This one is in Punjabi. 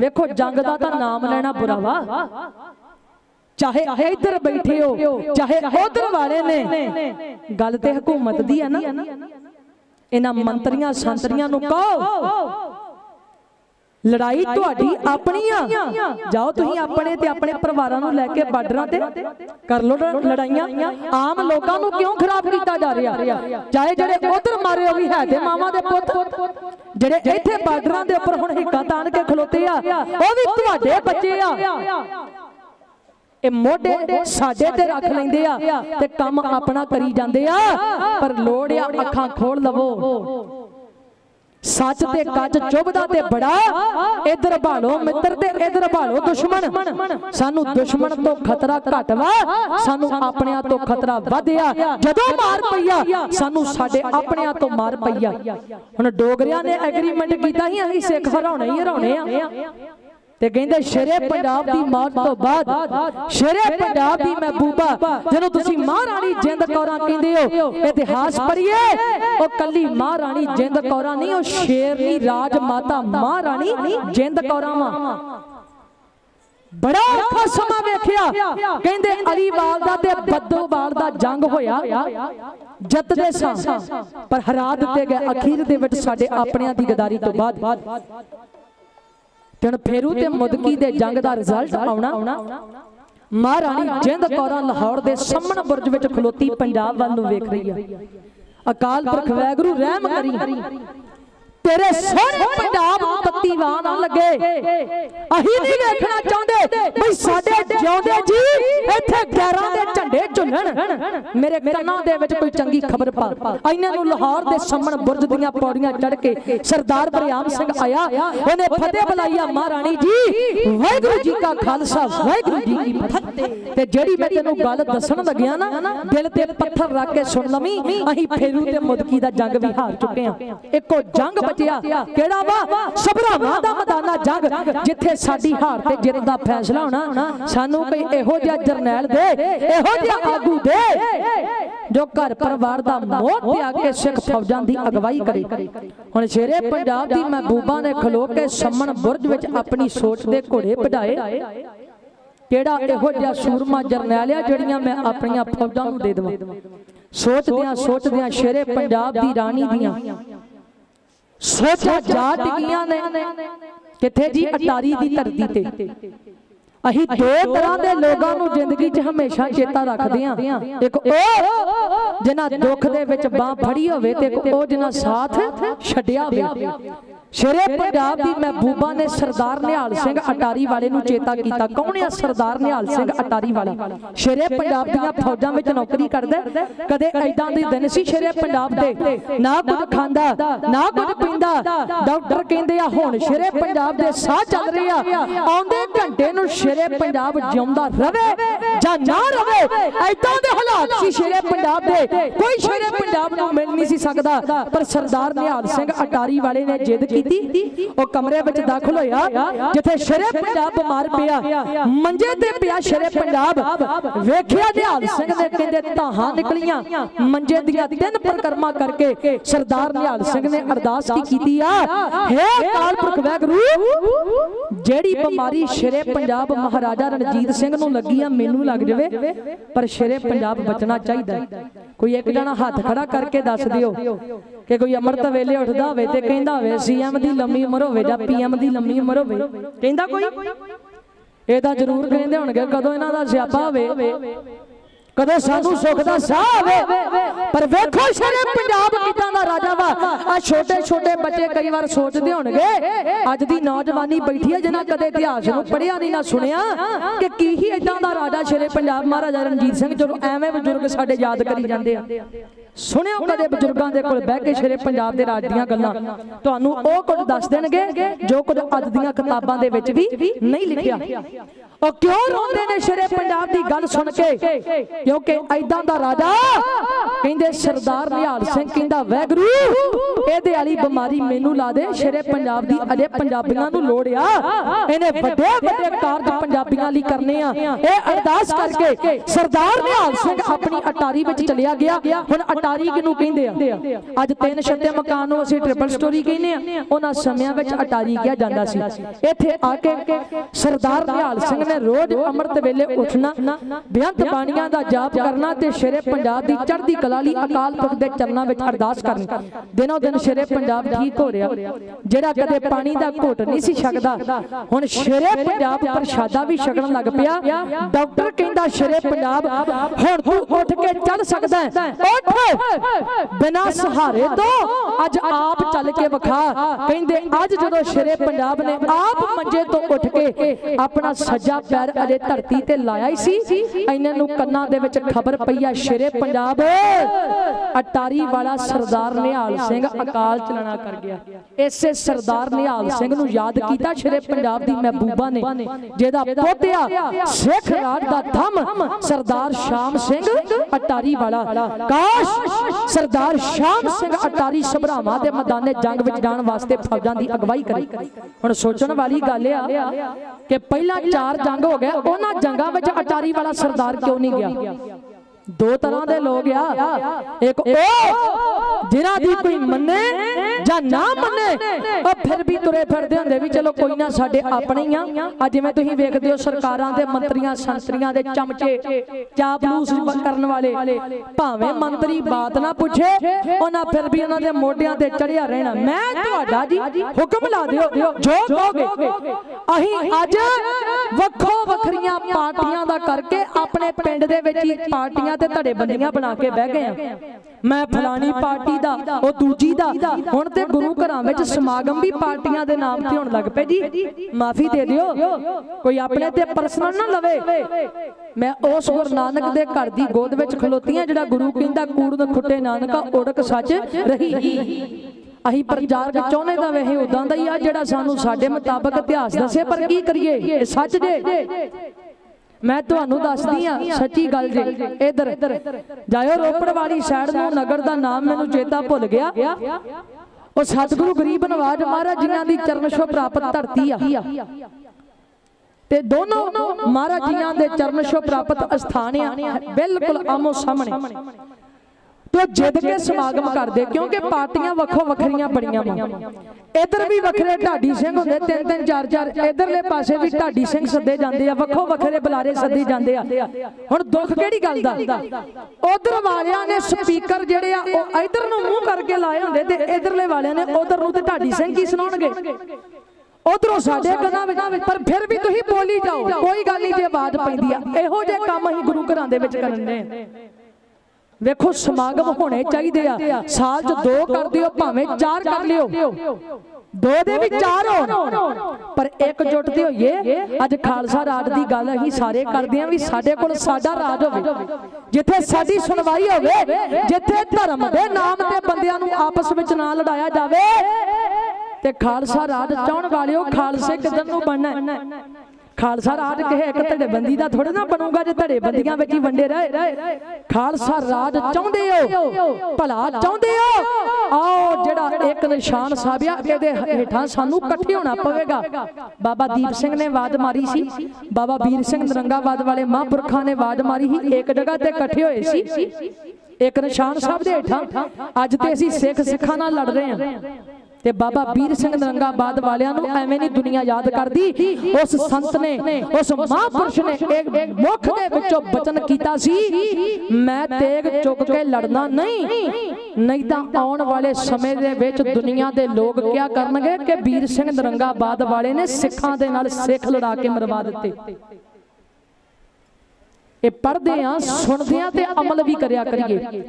ਵੇਖੋ ਜੰਗ ਦਾ ਤਾਂ ਨਾਮ ਲੈਣਾ ਬੁਰਾ ਵਾ। ਚਾਹੇ ਇੱਧਰ ਬੈਠੇ ਹੋ ਚਾਹੇ ਉਧਰ ਵਾਲੇ ਨੇ। ਗੱਲ ਤੇ ਹਕੂਮਤ ਦੀ ਆ ਨਾ। ਇਹਨਾਂ ਮੰਤਰੀਆਂ ਸੰਤਰੀਆਂ ਨੂੰ ਕਹੋ। ਲੜਾਈ ਤੁਹਾਡੀ ਆਪਣੀ ਆ। ਜਾਓ ਤੁਸੀਂ ਆਪਣੇ ਤੇ ਆਪਣੇ ਪਰਿਵਾਰਾਂ ਨੂੰ ਲੈ ਕੇ ਬਾਰਡਰਾਂ ਤੇ ਕਰ ਲੋ ਲੜਾਈਆਂ। ਆਮ ਲੋਕਾਂ ਨੂੰ ਕਿਉਂ ਖਰਾਬ ਕੀਤਾ ਜਾ ਰਿਹਾ? ਚਾਹੇ ਜਿਹੜੇ ਉਧਰ ਮਾਰੇ ਉਹ ਵੀ ਹੈ ਤੇ ਮਾਵਾਂ ਦੇ ਪੁੱਤ। ਜਿਹੜੇ ਇੱਥੇ ਬਾਰਡਰਾਂ ਦੇ ਉੱਪਰ ਹੁਣ ਹਿੱਕਾਂ ਤਾਣ ਕੇ ਖਲੋਤੇ ਆ ਉਹ ਵੀ ਤੁਹਾਡੇ ਬੱਚੇ ਆ। ਇਹ ਮੋਢੇ ਸਾਡੇ ਤੇ ਰੱਖ ਲੈਂਦੇ ਆ ਤੇ ਕੰਮ ਆਪਣਾ ਕਰੀ ਜਾਂਦੇ ਆ। ਪਰ ਲੋੜ ਆ ਅੱਖਾਂ ਖੋਲ ਲਵੋ। ਸੱਚ ਤੇ ਕੱਚ ਚੁੱਭਦਾ ਤੇ ਬੜਾ। ਇਧਰ ਭਾਲੋ ਮਿੱਤਰ ਤੇ ਇਧਰ ਭਾਲੋ ਦੁਸ਼ਮਣ। ਸਾਨੂੰ ਦੁਸ਼ਮਣ ਤੋਂ ਖਤਰਾ ਘੱਟ ਵਾ। ਸਾਨੂੰ ਆਪਣਿਆਂ ਤੋਂ ਖਤਰਾ ਵਧਿਆ। ਜਦੋਂ ਮਾਰ ਪਈਆ, ਸਾਨੂੰ ਸਾਡੇ ਆਪਣਿਆਂ ਤੋਂ ਮਾਰ ਪਈਆ। ਹੁਣ ਡੋਗਰਿਆਂ ਨੇ ਐਗਰੀਮੈਂਟ ਕੀਤਾ ਸੀ, ਅਸੀਂ ਸਿੱਖ ਹਰਾਉਣੇ ਹੀ ਹਰਾਉਣੇ ਆ। ਤੇ ਕਹਿੰਦੇ, ਸ਼ੇਰੇ ਪੰਜਾਬ ਦੀ ਮੌਤ ਤੋਂ ਬਾਅਦ, ਸ਼ੇਰੇ ਪੰਜਾਬ ਦੀ ਮਹਿਬੂਬਾ ਜਿਹਨੂੰ ਤੁਸੀਂ ਮਹਾਰਾਣੀ ਜਿੰਦ ਕੌਰਾਂ ਕਹਿੰਦੇ ਹੋ, ਇਤਿਹਾਸ ਪੜ੍ਹੀਏ, ਉਹ ਕੱਲੀ ਮਹਾਰਾਣੀ ਜਿੰਦ ਕੌਰਾਂ ਨਹੀਂ, ਉਹ ਸ਼ੇਰਨੀ ਰਾਜ ਮਾਤਾ ਮਹਾਰਾਣੀ ਜਿੰਦ ਕੌਰਾਂ ਵਾ। ਬੜਾ ਔਖਾ ਸਮਾਂ ਵੇਖਿਆ। ਕਹਿੰਦੇ, ਅਲੀਵਾਲ ਦਾ ਤੇ ਬੱਦੋਵਾਲ ਦਾ ਜੰਗ ਹੋਇਆ ਜਿੱਤਦੇ ਸਾਂ, ਪਰ ਹਰਾ ਦਿੱਤੇ ਗਏ, ਅਖੀਰ ਦੇ ਵਿੱਚ ਸਾਡੇ ਆਪਣਿਆਂ ਦੀ ਗਦਾਰੀ ਤੋਂ ਬਾਅਦ। ਜਣ ਫੇਰੂ ਤੇ ਮੁਦਕੀ ਦੇ ਜੰਗ ਦਾ ਰਿਜ਼ਲਟ ਆਉਣਾ। ਮਹਾਰਾਣੀ ਜਿੰਦ ਕੌਰਾਂ ਲਾਹੌਰ ਦੇ ਸਾਹਮਣੇ ਬੁਰਜ ਵਿੱਚ ਖਲੋਤੀ ਪੰਜਾਬ ਵੱਲ ਨੂੰ ਵੇਖ ਰਹੀ ਆ। ਅਕਾਲ ਪੁਰਖ ਵੈਗੁਰੂ ਰਹਿਮ ਕਰੀ। ਤੇਰੇ ਸੋਹਣੇ ਪੰਜਾਬ ਨੂੰ ਨਾ ਲੱਗੇ। ਅਹੀਂ ਨਹੀਂ ਵੇਖਣਾ ਚਾਹੁੰਦੇ ਬਈ ਸਾਡੇ ਜਿਉਂਦੇ ਜੀ ਇੱਥੇ ਗੈਰਾਂ ਦੇ ਝੰਡੇ ਝੁੱਲਣ ਮੇਰੇ ਕੰਨਾਂ ਦੇ ਵਿੱਚ ਕੋਈ ਚੰਗੀ ਖਬਰ ਪਾ। ਇਹਨਾਂ ਨੂੰ ਲਾਹੌਰ ਦੇ ਸਾਹਮਣੇ ਬੁਰਜ ਦੀਆਂ ਪੌੜੀਆਂ ਚੜ ਕੇ ਸਰਦਾਰ ਬਰਿਆਮ ਸਿੰਘ ਆਇਆ। ਉਹਨੇ ਫਤਿਹ ਬੁਲਾਈਆ ਮਹਾਰਾਣੀ ਜੀ, ਵਾਹਿਗੁਰੂ ਜੀ ਕਾ ਖਾਲਸਾ, ਵਾਹਿਗੁਰੂ ਜੀ ਕੀ ਫਤਿਹ। ਤੇ ਜਿਹੜੀ ਮੈਂ ਤੈਨੂੰ ਗੱਲ ਦੱਸਣ ਲੱਗਿਆ ਨਾ, ਦਿਲ ਤੇ ਪੱਥਰ ਰੱਖ ਕੇ ਸੁਣ ਲਵੀਂ, ਅਸੀਂ ਫੇਰੂ ਤੇ ਮੁਦਕੀ ਦਾ ਜੰਗ ਵੀ ਹਾਰ ਚੁੱਕੇ ਆ ਇੱਕੋ ਜੰਗ ਬਚਿਆ। ਕਿਹੜਾ ਵਾ? ਸਭਰਾਵਾਂ। ਦਾ ਮੈਦਾਨਾ ਜੰਗ ਜਿੱਥੇ ਸਾਡੀ ਹਾਰ ਤੇ ਜਿੱਤ ਦਾ ਫੈਸਲਾ ਹੋਣਾ ਸਾਨੂੰ ਕੋਈ ਇਹੋ ਜਿਹਾ ਜਰਨੈਲ ਦੇ ਇਹੋ ਜਿਹਾ ਆਗੂ ਦੇ ਜੋ ਘਰ ਪਰਿਵਾਰ ਦਾ ਮੋਹ ਤਿਆਗ ਕੇ ਸਿੱਖ ਫੌਜਾਂ ਦੀ ਅਗਵਾਈ ਕਰੇ। ਹੁਣ ਸ਼ੇਰੇ ਪੰਜਾਬ ਦੀ ਮਹਿਬੂਬਾ ਨੇ ਖਲੋ ਕੇ ਸੰਮਣ ਬੁਰਜ ਵਿੱਚ ਆਪਣੀ ਸੋਚ ਦੇ ਘੋੜੇ ਵਢਾਏ ਕਿਹੜਾ ਇਹੋ ਜਿਹਾ ਸੂਰਮਾ ਜਰਨੈਲ ਆ ਜਿਹੜੀਆਂ ਮੈਂ ਆਪਣੀਆਂ ਫੌਜਾਂ ਨੂੰ ਦੇ ਦੇਵਾਂ? ਸੋਚਦਿਆਂ ਸੋਚਦਿਆਂ ਸ਼ੇਰੇ ਪੰਜਾਬ ਦੀ ਰਾਣੀ ਦੀਆਂ। ਸੋਚਾਂ ਜਾ ਟਿਕੀਆਂ ਨੇ। ਕਿੱਥੇ ਜੀ? ਅਟਾਰੀ ਦੀ ਧਰਤੀ ਤੇ। ਅਸੀਂ ਦੋ ਤਰ੍ਹਾਂ ਦੇ ਲੋਕਾਂ ਨੂੰ ਜ਼ਿੰਦਗੀ 'ਚ ਹਮੇਸ਼ਾ ਚੇਤਾ ਰੱਖਦੇ ਆਂ ਇੱਕ ਉਹ ਜਿਨ੍ਹਾਂ ਦੁੱਖ ਦੇ ਵਿੱਚ ਬਾਹ ਫੜੀ ਹੋਵੇ ਤੇ ਇੱਕ ਉਹ ਜਿਨ੍ਹਾਂ ਸਾਥ ਛੱਡਿਆ ਹੋਵੇ। ਸ਼ੇਰੇ ਪੰਜਾਬ ਦੀ ਮਹਿਬੂਬਾ ਨੇ ਸਰਦਾਰ ਨਿਹਾਲ ਸਿੰਘ ਅਟਾਰੀ ਵਾਲੇ ਨੂੰ ਚੇਤਾ ਕੀਤਾ। ਕੌਣ ਹੈ ਸਰਦਾਰ ਨਿਹਾਲ ਸਿੰਘ ਅਟਾਰੀ ਵਾਲਾ? ਸ਼ੇਰੇ ਪੰਜਾਬ ਦੀਆਂ ਫੌਜਾਂ ਵਿੱਚ ਨੌਕਰੀ ਕਰਦਾ ਕਦੇ ਐਦਾਂ ਦੇ ਦਿਨ ਸੀ ਸ਼ੇਰੇ ਪੰਜਾਬ ਦੇ? ਨਾ ਕੁਝ ਖਾਂਦਾ ਨਾ ਕੁਝ ਪੀਂਦਾ ਡਾਕਟਰ ਕਹਿੰਦੇ ਆ ਹੁਣ ਸ਼ੇਰੇ ਪੰਜਾਬ ਦੇ ਸਾਹ ਚੱਲ ਰਹੇ ਆ। ਆਉਂਦੇ ਘੰਟੇ ਨੂੰ ਸ਼ੇਰੇ ਪੰਜਾਬ ਜਿਉਂਦਾ ਰਵੇ। ਜਾਂ ਨਾ ਰਵੇ? ਐਦਾਂ ਦੇ ਹਾਲਾਤ ਸੀ ਸ਼ੇਰੇ ਪੰਜਾਬ ਦੇ। ਕੋਈ ਸ਼ੇਰੇ ਪੰਜਾਬ ਨੂੰ ਮਿਲ ਨਹੀਂ ਸੀ ਸਕਦਾ ਪਰ ਸਰਦਾਰ ਨਿਹਾਲ ਸਿੰਘ ਅਟਾਰੀ ਵਾਲੇ ਨੇ ਜਿੱਦ ਕੀਤੀ ਉਹ ਕਮਰੇ ਵਿੱਚ ਦਾਖਲ ਹੋਇਆ, ਜਿੱਥੇ ਸ਼ੇਰੇ ਪੰਜਾਬ ਬਿਮਾਰ ਪਿਆ, ਮੰਜੇ ਤੇ ਪਿਆ ਸ਼ੇਰੇ ਪੰਜਾਬ। ਵੇਖਿਆ ਨਿਹਾਲ ਸਿੰਘ ਨੇ ਕਹਿੰਦੇ ਤਾਹਾਂ ਨਿਕਲੀਆਂ, ਮੰਜੇ ਦੀਆਂ ਤਿੰਨ ਪ੍ਰਕਰਮਾ ਕਰਕੇ ਸਰਦਾਰ ਨਿਹਾਲ ਸਿੰਘ ਨੇ ਅਰਦਾਸ ਕੀ ਕੀਤੀ ਆ? ਹੈ ਕਾਲ ਵੈਗਰੂ, ਜਿਹੜੀ ਬਿਮਾਰੀ ਸ਼ੇਰੇ ਪੰਜਾਬ ਮਹਾਰਾਜਾ ਰਣਜੀਤ ਸਿੰਘ ਨੂੰ ਲੱਗੀ ਆ, ਮੈਨੂੰ ਲੱਗ ਜਾਵੇ, ਪਰ ਸ਼ਰੇ ਪੰਜਾਬ ਬਚਣਾ ਚਾਹੀਦਾ। ਕੋਈ ਇੱਕ ਜਣਾ ਹੱਥ ਖੜਾ ਕਰਕੇ ਦੱਸ ਦਿਓ ਕਿ ਕੋਈ ਅੰਮ੍ਰਿਤ ਵੇਲੇ ਉੱਠਦਾ ਹੋਵੇ ਤੇ ਕਹਿੰਦਾ ਹੋਵੇ ਸੀਐਮ ਦੀ ਲੰਮੀ ਉਮਰ ਹੋਵੇ ਜਾਂ ਪੀਐਮ ਦੀ ਲੰਮੀ ਉਮਰ ਹੋਵੇ ਕਹਿੰਦਾ ਕੋਈ? ਇਹ ਤਾਂ ਜ਼ਰੂਰ ਕਹਿੰਦੇ ਹੋਣਗੇ ਕਦੋਂ ਇਹਨਾਂ ਦਾ ਸਿਆਪਾ ਹੋਵੇ। ਕਦੋਂ ਸਾਨੂੰ ਸੁੱਖ ਦਾ ਸਾਹ ਆਵੇ ਪਰ ਵੇਖੋ ਸ਼ਰੇ ਪੰਜਾਬ ਕਿਦਾਂ ਦਾ ਰਾਜਾ ਵਾ। ਆ ਛੋਟੇ ਛੋਟੇ ਬੱਚੇ ਕਈ ਵਾਰ ਸੋਚਦੇ ਹੋਣਗੇ, ਅੱਜ ਦੀ ਨੌਜਵਾਨੀ ਬੈਠੀ ਹੈ ਜਿਨ੍ਹਾਂ ਕਦੇ ਇਤਿਹਾਸ ਨੂੰ ਪੜ੍ਹਿਆ ਨਹੀਂ ਨਾ ਸੁਣਿਆ, ਕਿ ਕੀ ਹੀ ਇਦਾਂ ਦਾ ਰਾਜਾ ਸ਼ੇਰੇ ਪੰਜਾਬ ਮਹਾਰਾਜਾ ਰਣਜੀਤ ਸਿੰਘ ਜਦੋਂ ਐਵੇਂ ਬਜ਼ੁਰਗ ਸਾਡੇ ਯਾਦ ਕਰੀ ਜਾਂਦੇ ਆ। ਸੁਣਿਓ ਕਦੇ ਬਜ਼ੁਰਗਾਂ ਦੇ ਕੋਲ ਬਹਿ ਕੇ ਸ਼ੇਰੇ ਪੰਜਾਬ ਦੇ ਰਾਜ ਦੀਆਂ ਗੱਲਾਂ। ਤੁਹਾਨੂੰ ਉਹ ਕੁਝ ਦੱਸ ਦੇਣਗੇ ਜੋ ਕੁਝ ਅੱਜ ਦੀਆਂ ਕਿਤਾਬਾਂ ਦੇ ਵਿੱਚ ਵੀ ਨਹੀਂ ਲਿਖਿਆ। ਉਹ ਕਿਉਂ ਰੋਂਦੇ ਨੇ ਸ਼ੇਰੇ ਪੰਜਾਬ ਦੀ ਗੱਲ ਸੁਣ ਕੇ? ਕਿਉਂਕਿ ਐਦਾਂ ਦਾ ਰਾਜਾ ਕਹਿੰਦੇ ਸਰਦਾਰ ਨਿਹਾਲ ਸਿੰਘ, ਕਹਿੰਦਾ, ਵੈਗਰੂ ਇਹਦੇ ਵਾਲੀ ਬਿਮਾਰੀ ਮੈਨੂੰ ਲਾ ਦੇ, ਸ਼ੇਰੇ ਪੰਜਾਬ ਦੀ ਅਜੇ ਪੰਜਾਬੀਆਂ ਨੂੰ ਲੋੜ ਆ। ਇਹਨੇ ਵੱਡੇ ਵੱਡੇ ਕਾਰਜ ਪੰਜਾਬੀਆਂ ਲਈ ਕਰਨੇ ਆ। ਇਹ ਅਰਦਾਸ ਕਰਕੇ ਸਰਦਾਰ ਨਿਹਾਲ ਸਿੰਘ ਆਪਣੀ ਅਟਾਰੀ ਵਿੱਚ ਚਲਿਆ ਗਿਆ। ਹੁਣ ਅਟਾਰੀ ਕਿਹਨੂੰ ਕਹਿੰਦੇ ਆ? ਅੱਜ ਤਿੰਨ ਛੱਤੇ ਮਕਾਨ ਨੂੰ ਅਸੀਂ ਟ੍ਰਿਪਲ ਸਟੋਰੀ ਕਹਿੰਦੇ ਆ। ਉਹਨਾਂ ਸਮਿਆਂ ਵਿੱਚ ਅਟਾਰੀ ਕਿਹਾ ਜਾਂਦਾ ਸੀ। ਇੱਥੇ ਆ ਕੇ ਸਰਦਾਰ ਨਿਹਾਲ ਸਿੰਘ ਨੇ ਰੋਜ਼ ਅੰਮ੍ਰਿਤ ਵੇਲੇ ਉੱਠਣਾ ਬੇਅੰਤ ਬਾਣੀਆਂ ਦਾ ਜਾਪ ਕਰਨਾ ਤੇ ਸ਼ੇਰੇ ਪੰਜਾਬ ਦੀ ਚੜ੍ਹਦੀ ਕਲਾ ਲਈ ਅਕਾਲ ਪੁਰਖ ਦੇ ਚਰਨਾਂ ਵਿੱਚ ਅਰਦਾਸ ਕਰਨੀ। ਦਿਨੋਂ ਦਿਨ ਸ਼ੇਰੇ ਪੰਜਾਬ ਠੀਕ ਹੋ ਰਿਹਾ। ਜਿਹੜਾ ਕਦੇ ਪਾਣੀ ਦਾ ਘੁੱਟ ਨਹੀਂ ਸੀ ਛਕਦਾ ਹੁਣ ਸ਼ੇਰੇ ਪੰਜਾਬ ਪ੍ਰਸ਼ਾਦਾ ਵੀ ਛਕਣ ਲੱਗ ਪਿਆ। ਡਾਕਟਰ ਕਹਿੰਦਾ ਸ਼ੇਰੇ ਪੰਜਾਬ ਹੁਣ ਤੂੰ ਉੱਠ ਕੇ ਚੱਲ ਸਕਦਾ ਉੱਠ ਬਿਨਾਂ ਸਹਾਰੇ ਤੋਂ ਅੱਜ ਆਪ ਚੱਲ ਕੇ ਵਿਖਾ। ਕਹਿੰਦੇ ਅੱਜ ਜਦੋਂ ਸ਼ੇਰੇ ਪੰਜਾਬ ਨੇ ਆਪ ਮੰਜੇ ਤੋਂ ਉੱਠ ਕੇ ਆਪਣਾ ਸੱਜਾ ਪੈਰ ਅਜੇ ਧਰਤੀ ਤੇ ਲਾਇਆ ਹੀ ਸੀ। ਇਹਨਾਂ ਨੂੰ ਕੰਨਾਂ ਦੇ ਵਿੱਚ ਖਬਰ ਪਈ ਆ, ਸ਼ੇਰੇ ਪੰਜਾਬ। ਅਟਾਰੀ ਵਾਲਾ ਸਰਦਾਰ ਨਿਹਾਲ ਸਿੰਘ ਅਕਾਲ ਚਲਣਾ ਕਰ ਗਿਆ। ਇਸੇ ਸਰਦਾਰ ਨਿਹਾਲ ਸਿੰਘ ਨੂੰ ਯਾਦ ਕੀਤਾ ਸ਼ੇਰੇ ਪੰਜਾਬ ਦੀ ਮਹਿਬੂਬਾ ਨੇ, ਜਿਹਦਾ ਪੋਤਿਆ ਸਿੱਖ ਰਾਜ ਦਾ ਥੰਮ ਸਰਦਾਰ ਸ਼ਾਮ ਸਿੰਘ ਅਟਾਰੀ ਵਾਲਾ। ਕਾਸ਼ ਸਰਦਾਰ ਸ਼ਾਮ ਸਿੰਘ ਅਟਾਰੀ ਸਭਰਾਵਾਂ ਦੇ ਮੈਦਾਨੇ ਜੰਗ ਵਿੱਚ ਜਾਣ ਵਾਸਤੇ ਫੌਜਾਂ ਦੀ ਅਗਵਾਈ ਕਰੀ। ਹੁਣ ਸੋਚਣ ਵਾਲੀ ਗੱਲ ਆ ਕਿ ਪਹਿਲਾਂ ਚਾਰ ਜੰਗ ਹੋ ਗਿਆ। ਉਹਨਾਂ ਜੰਗਾਂ ਵਿੱਚ ਅਟਾਰੀ ਵਾਲਾ ਸਰਦਾਰ ਕਿਉਂ ਨਹੀਂ ਗਿਆ? ਦੋ ਤਰ੍ਹਾਂ ਦੇ ਲੋਕ ਆ। ਇੱਕ ਉਹ ਜਿਨ੍ਹਾਂ ਦੀ ਕੋਈ ਮੰਨੇ ਜਾਂ ਨਾ ਮੰਨੇ ਉਹ ਫਿਰ ਵੀ ਤੁਰੇ ਫਿਰਦੇ ਹੁੰਦੇ ਵੀ ਚਲੋ ਕੋਈ ਨਾ ਸਾਡੇ ਆਪਣੇ ਹੀ ਆ ਜਿਵੇਂ ਤੁਸੀਂ ਵੇਖਦੇ ਹੋ ਸਰਕਾਰਾਂ ਦੇ ਮੰਤਰੀਆਂ ਸੰਤਰੀਆਂ ਦੇ ਚਮਚੇ ਚਾਪਲੂਸ ਕਰਨ ਵਾਲੇ। ਭਾਵੇਂ ਮੰਤਰੀ ਬਾਤ ਨਾ ਪੁੱਛੇ ਉਹਨਾਂ ਫਿਰ ਵੀ ਉਹਨਾਂ ਦੇ ਮੋਢਿਆਂ ਤੇ ਚੜਿਆ ਰਹਿਣਾ। ਮੈਂ ਤੁਹਾਡਾ ਜੀ ਹੁਕਮ ਲਾ ਦਿਓ ਜੋ ਕਹੋਗੇ। ਅਸੀਂ ਅੱਜ ਵੱਖੋ ਵੱਖਰੀਆਂ ਪਾਰਟੀਆਂ ਦਾ ਕਰਕੇ ਆਪਣੇ ਪਿੰਡ ਦੇ ਵਿੱਚ ਹੀ ਪਾਰਟੀਆਂ ਤੇ ਧੜੇ ਬੰਦੀਆਂ ਬਣਾ ਕੇ ਬਹਿ ਗਏ ਆ। ਮੈਂ ਫਲਾਣੀ ਪਾਰਟੀ ਦਾ, ਉਹ ਦੂਜੀ ਦਾ। ਹੁਣ ਤੇ ਗੁਰੂ ਘਰਾਂ ਵਿੱਚ ਸਮਾਗਮ ਵੀ ਪਾਰਟੀਆਂ ਦੇ ਨਾਮ ਤੇ ਹੋਣ ਲੱਗ ਪਏ ਜੀ। ਮਾਫੀ ਦੇ ਦਿਓ। ਕੋਈ ਆਪਣੇ ਤੇ ਪਰਸਨਲ ਨਾ ਲਵੇ। ਮੈਂ ਉਸ ਗੁਰੂ ਨਾਨਕ ਦੇ ਘਰ ਦੀ ਗੋਦ ਵਿੱਚ ਖਲੋਤੀ ਆ ਜਿਹੜਾ ਗੁਰੂ ਕਹਿੰਦਾ ਕੂੜ ਖੁੱਟੇ ਨਾਨਕਾ, ਉੜਕ ਸੱਚ ਰਹੀ। ਅਸੀਂ ਪ੍ਰਚਾਰਕ ਚਾਹੁੰਦੇ ਤਾਂ ਵੇ ਉਦਾਂ ਦਾ ਹੀ ਆ, ਜਿਹੜਾ ਸਾਨੂੰ ਸਾਡੇ ਮੁਤਾਬਕ ਇਤਿਹਾਸ ਦੱਸੇ, ਪਰ ਕੀ ਕਰੀਏ? ਇਹ ਸੱਚ ਜੇ। ਮੈਂ ਤੁਹਾਨੂੰ ਦੱਸਦੀ ਆ ਸੱਚੀ ਗੱਲ ਜੇ। ਇਧਰ ਜਾਇਓ ਰੋਪੜ ਵਾਲੀ ਸਾਈਡ ਨੂੰ ਨਗਰ ਦਾ ਨਾਮ ਮੈਨੂੰ ਚੇਤਾ ਭੁੱਲ ਗਿਆ। ਉਹ ਸਤਿਗੁਰੂ ਗਰੀਬ ਨਵਾਜ ਮਹਾਰਾਜ ਜਿਨ੍ਹਾਂ ਦੀ ਚਰਨ ਛੋਹ ਪ੍ਰਾਪਤ ਧਰਤੀ ਆ। ਤੇ ਦੋਨੋਂ ਮਹਾਰਾਜ ਜੀਆਂ ਦੇ ਚਰਨ ਛੋਹ ਪ੍ਰਾਪਤ ਅਸਥਾਨ ਆ ਬਿਲਕੁਲ ਆਮੋ ਸਾਹਮਣੇ। ਤੇ ਜਿੱਦ ਕੇ ਸਮਾਗਮ ਕਰਦੇ, ਕਿਉਂਕਿ ਪਾਰਟੀਆਂ ਵੱਖੋ ਵੱਖਰੀਆਂ ਬੜੀਆਂ ਵਾ। ਇਧਰ ਵੀ ਵੱਖਰੇ ਢਾਡੀ ਸਿੰਘ ਹੁੰਦੇ, ਤਿੰਨ ਤਿੰਨ, ਚਾਰ ਚਾਰ, ਇਧਰਲੇ ਪਾਸੇ ਵੀ ਢਾਡੀ ਸਿੰਘ ਸੱਦੇ ਜਾਂਦੇ ਆ, ਵੱਖੋ ਵੱਖਰੇ ਬੁਲਾਰੇ ਸੱਦੇ ਜਾਂਦੇ ਆ। ਹੁਣ ਦੁੱਖ ਕਿਹੜੀ ਗੱਲ ਦਾ? ਉਧਰ ਵਾਲਿਆਂ ਨੇ ਸਪੀਕਰ ਜਿਹੜੇ ਆ, ਉਹ ਇਧਰ ਨੂੰ ਮੂੰਹ ਕਰਕੇ ਲਾਏ ਹੁੰਦੇ ਤੇ ਇਧਰਲੇ ਵਾਲਿਆਂ ਨੇ ਉਧਰ ਨੂੰ ਤੇ ਢਾਡੀ ਸਿੰਘ ਕੀ ਸੁਣਾਉਣਗੇ? ਉਧਰੋਂ ਸਾਡੇ ਕੰਨਾਂ ਵਿੱਚ, ਪਰ ਫਿਰ ਵੀ ਤੁਸੀਂ ਬੋਲੀ ਜਾਓ, ਕੋਈ ਗੱਲ ਨਹੀਂ ਜੇ ਆਵਾਜ਼ ਪੈਂਦੀ ਆ। ਇਹੋ ਜਿਹੇ ਕੰਮ ਅਸੀਂ ਗੁਰੂ ਘਰਾਂ ਦੇ ਵਿੱਚ ਕਰਨੇ ਵੇਖੋ ਸਮਾਗਮ ਹੋਣੇ ਚਾਹੀਦੇ ਆ। ਸਾਲ 'ਚ ਦੋ ਕਰ ਦਿਓ ਭਾਵੇਂ ਚਾਰ ਕਰ ਲਿਓ। ਦੋ ਦੇ ਵੀ ਚਾਰ ਹੋਣ। ਪਰ ਇੱਕ ਜੁੱਟ ਤੇ ਹੋਈਏ। ਅੱਜ ਖਾਲਸਾ ਰਾਜ ਦੀ ਗੱਲ ਅਸੀਂ ਸਾਰੇ ਕਰਦੇ ਆਂ ਵੀ ਸਾਡੇ ਕੋਲ ਸਾਡਾ ਰਾਜ ਹੋਵੇ। ਜਿੱਥੇ ਸਾਡੀ ਸੁਣਵਾਈ ਹੋਵੇ ਜਿੱਥੇ ਧਰਮ ਦੇ ਨਾਮ ਤੇ ਬੰਦਿਆਂ ਨੂੰ ਆਪਸ ਵਿੱਚ ਨਾ ਲੜਾਇਆ ਜਾਵੇ। ਤੇ ਖਾਲਸਾ ਰਾਜ ਚਾਹਣ ਵਾਲਿਓ ਖਾਲਸੇ ਕਿਦਨ ਨੂੰ ਬਣਨਾ? ਖਾਲਸਾ ਰਾਜ ਕਿਸੇ ਇੱਕ ਧੜੇ ਬੰਦੀ ਦਾ ਥੋੜੇ ਨਾ ਬਣੂਗਾ ਜੇ ਧੜੇ ਬੰਦੀਆਂ ਵਿੱਚ ਹੀ ਵੰਡੇ ਰਹੇ ਖਾਲਸਾ ਰਾਜ ਚਾਹੁੰਦੇ ਹੋ? ਭਲਾ ਚਾਹੁੰਦੇ ਹੋ? ਆਓ ਜਿਹੜਾ ਇੱਕ ਨਿਸ਼ਾਨ ਸਾਹਿਬ ਆ ਇਹਦੇ ਹੇਠਾਂ ਸਾਨੂੰ ਇਕੱਠੇ ਹੋਣਾ ਪਵੇਗਾ। ਬਾਬਾ ਦੀਪ ਸਿੰਘ ਨੇ ਆਵਾਜ਼ ਮਾਰੀ ਸੀ। ਬਾਬਾ ਵੀਰ ਸਿੰਘ ਨਰੰਗਾਬਾਦ ਵਾਲੇ ਮਹਾਂਪੁਰਖਾਂ ਨੇ ਆਵਾਜ਼ ਮਾਰੀ ਸੀ। ਇੱਕ ਜਗ੍ਹਾ ਤੇ ਇਕੱਠੇ ਹੋਏ ਸੀ। ਇੱਕ ਨਿਸ਼ਾਨ ਸਾਹਿਬ ਦੇ ਹੇਠਾਂ। ਅੱਜ ਤੇ ਅਸੀਂ ਸਿੱਖ ਸਿੱਖਾਂ ਨਾਲ ਲੜ ਰਹੇ ਹਾਂ। ਤੇ ਬਾਬਾ ਵੀਰ ਸਿੰਘ ਨਰੰਗਾਬਾਦ ਵਾਲਿਆਂ ਨੂੰ ਐਵੇਂ ਨਹੀਂ ਦੁਨੀਆ ਯਾਦ ਕਰਦੀ। ਉਸ ਸੰਤ ਨੇ, ਉਸ ਮਹਾਂਪੁਰਸ਼ ਨੇ ਇੱਕ ਮੁਖ ਦੇ ਵਿੱਚੋਂ ਬਚਨ ਕੀਤਾ ਸੀ, ਮੈਂ ਤੇਗ ਚੁੱਕ ਕੇ ਲੜਨਾ ਨਹੀਂ ਨਹੀਂ ਤਾਂ ਆਉਣ ਵਾਲੇ ਸਮੇਂ ਦੇ ਵਿੱਚ ਦੁਨੀਆ ਦੇ ਲੋਕ ਕਿਆ ਕਰਨਗੇ ਕਿ ਵੀਰ ਸਿੰਘ ਨਰੰਗਾਬਾਦ ਵਾਲੇ ਨੇ ਸਿੱਖਾਂ ਦੇ ਨਾਲ ਸਿੱਖ ਲੜਾ ਕੇ ਮਰਵਾ ਦਿੱਤੇ। ਇਹ ਪੜ੍ਹਦੇ ਆ, ਸੁਣਦੇ ਆ ਤੇ ਅਮਲ ਵੀ ਕਰਿਆ ਕਰੀਏ।